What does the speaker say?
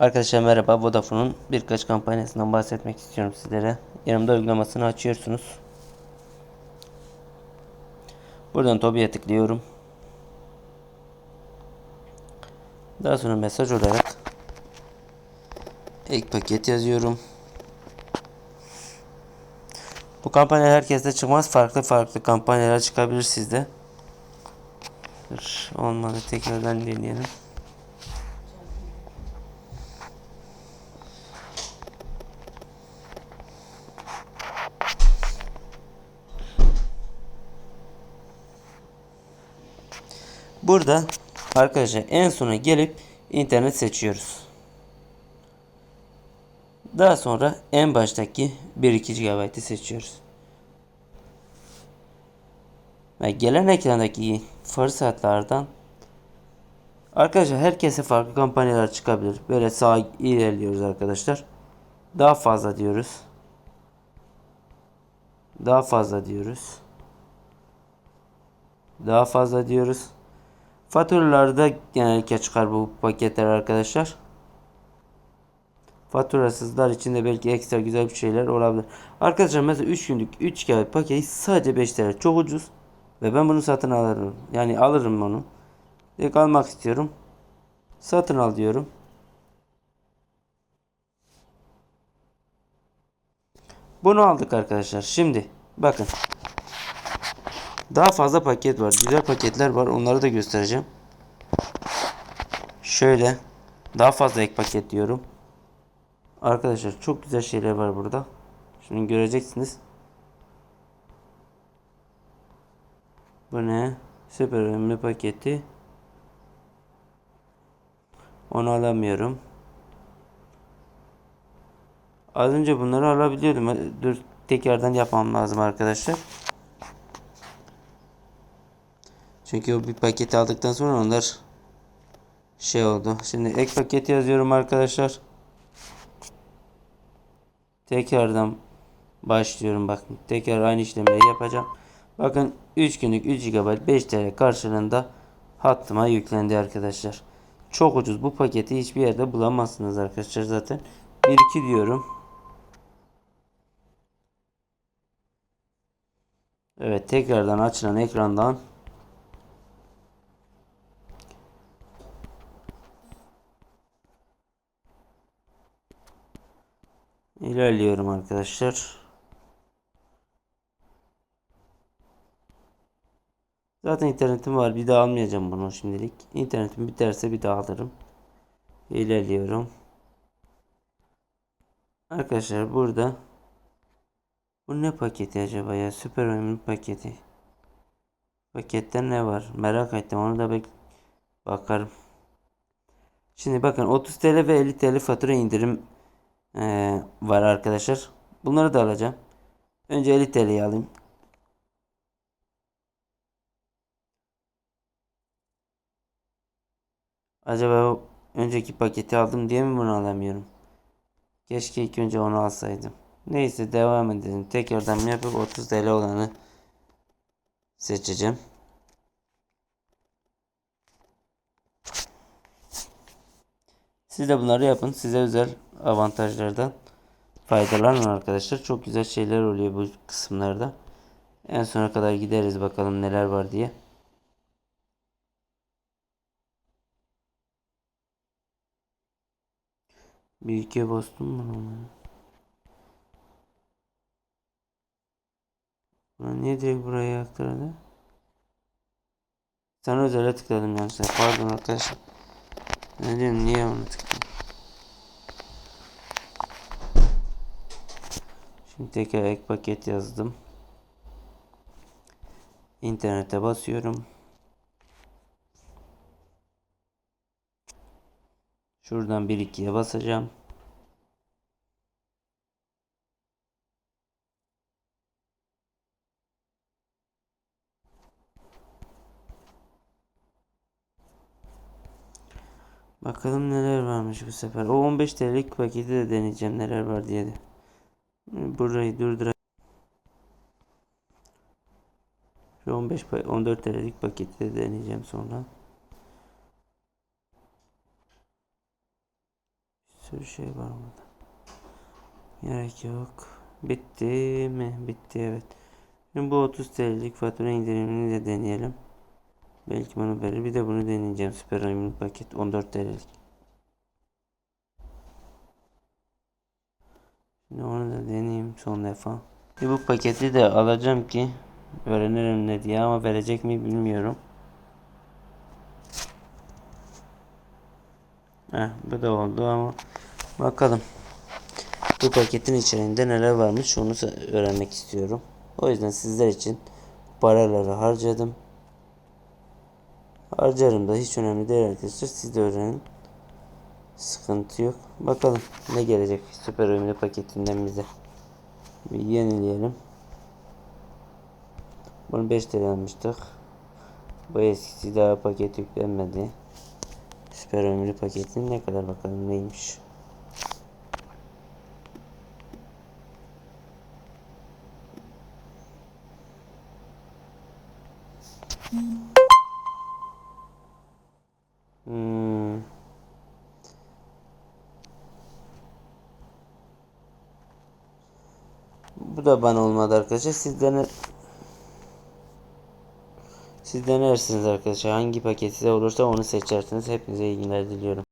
Arkadaşlar merhaba Vodafone'un birkaç kampanyasından bahsetmek istiyorum sizlere. Yanımda uygulamasını açıyorsunuz. Buradan Tobi'ye tıklıyorum. Daha sonra mesaj olarak ek paket yazıyorum. Bu kampanyalar herkeste çıkmaz. Farklı farklı kampanyalar çıkabilir sizde. Olmadı tekrardan deneyelim. Burada arkadaşlar en sona gelip internet seçiyoruz. Daha sonra en baştaki 1-2 GB'ı seçiyoruz. Ve gelen ekrandaki fırsatlardan Arkadaşlar herkese farklı kampanyalar çıkabilir. Böyle sağa ilerliyoruz arkadaşlar. Daha fazla diyoruz. Daha fazla diyoruz. Daha fazla diyoruz. Faturalarda genellikle çıkar bu paketler arkadaşlar. Faturasızlar için de belki ekstra güzel bir şeyler olabilir. Arkadaşlar mesela 3 günlük 3 GB paketi sadece 5 TL. Çok ucuz. Ve ben bunu satın alırım. Yani alırım onu. Direkt almak istiyorum. Satın al diyorum. Bunu aldık arkadaşlar. Şimdi bakın. Daha fazla paket var. Güzel paketler var. Onları da göstereceğim. Şöyle. Daha fazla ek paket diyorum. Arkadaşlar çok güzel şeyler var burada. Şimdi göreceksiniz. Bu ne? Süper önemli paketi. Onu alamıyorum. Az önce bunları alabiliyordum. Dur tekrardan yapmam lazım arkadaşlar. Çünkü o bir paketi aldıktan sonra onlar şey oldu. Şimdi ek paket yazıyorum arkadaşlar. Tekrardan başlıyorum bakın. Tekrar aynı işlemleri yapacağım. Bakın 3 günlük 3 GB 5 TL karşılığında hattıma yüklendi arkadaşlar. Çok ucuz. Bu paketi hiçbir yerde bulamazsınız arkadaşlar zaten. 1-2 diyorum. Evet tekrardan açılan ekrandan ilerliyorum arkadaşlar. Zaten internetim var. Bir daha almayacağım bunu şimdilik. İnternetim biterse bir daha alırım. İlerliyorum. Arkadaşlar burada bu ne paketi acaba ya? Süper önemli paketi. Pakette ne var? Merak ettim. Onu da bek bakarım. Şimdi bakın 30 TL ve 50 TL fatura indirim ee, var arkadaşlar. Bunları da alacağım. Önce 50 TL'yi alayım. Acaba önceki paketi aldım diye mi bunu alamıyorum? Keşke ilk önce onu alsaydım. Neyse devam edelim. Tekrardan yapıp 30 TL olanı seçeceğim. Siz de bunları yapın. Size özel avantajlardan faydalanın arkadaşlar. Çok güzel şeyler oluyor bu kısımlarda. En sona kadar gideriz bakalım neler var diye. Bir ikiye bastım mı? Ulan niye direkt buraya aktardı? Sana özele tıkladım yanlışlıkla. Pardon arkadaşlar. Ne diyorum niye onu tıkladım? Şimdi tekrar ek paket yazdım. İnternete basıyorum. Şuradan 1-2'ye basacağım. Bakalım neler varmış bu sefer. O 15 TL'lik paketi de deneyeceğim neler var diye de. Burayı durdur. Şu 15 14 TL'lik paketi de deneyeceğim sonra. sürü şey var burada. Gerek yok. Bitti mi? Bitti evet. Şimdi bu 30 TL'lik fatura indirimini de deneyelim. Belki bana verir. Bir de bunu deneyeceğim. Süper oyun paket 14 TL'lik. Şimdi onu da deneyeyim son defa. Bir bu paketi de alacağım ki öğrenirim ne diye ama verecek mi bilmiyorum. Heh, bu da oldu ama bakalım. Bu paketin içerisinde neler varmış onu öğrenmek istiyorum. O yüzden sizler için paraları harcadım. Harcarım da hiç önemli değil arkadaşlar. Siz de öğrenin. Sıkıntı yok. Bakalım ne gelecek süper oyunlu paketinden bize. Bir yenileyelim. Bunu 5 TL almıştık. Bu eskisi daha paket yüklenmedi. Süper ömrü paketin ne kadar bakalım neymiş. Hmm. Bu da bana olmadı arkadaşlar. Sizden ne... Siz denersiniz arkadaşlar. Hangi paket size olursa onu seçersiniz. Hepinize iyi günler diliyorum.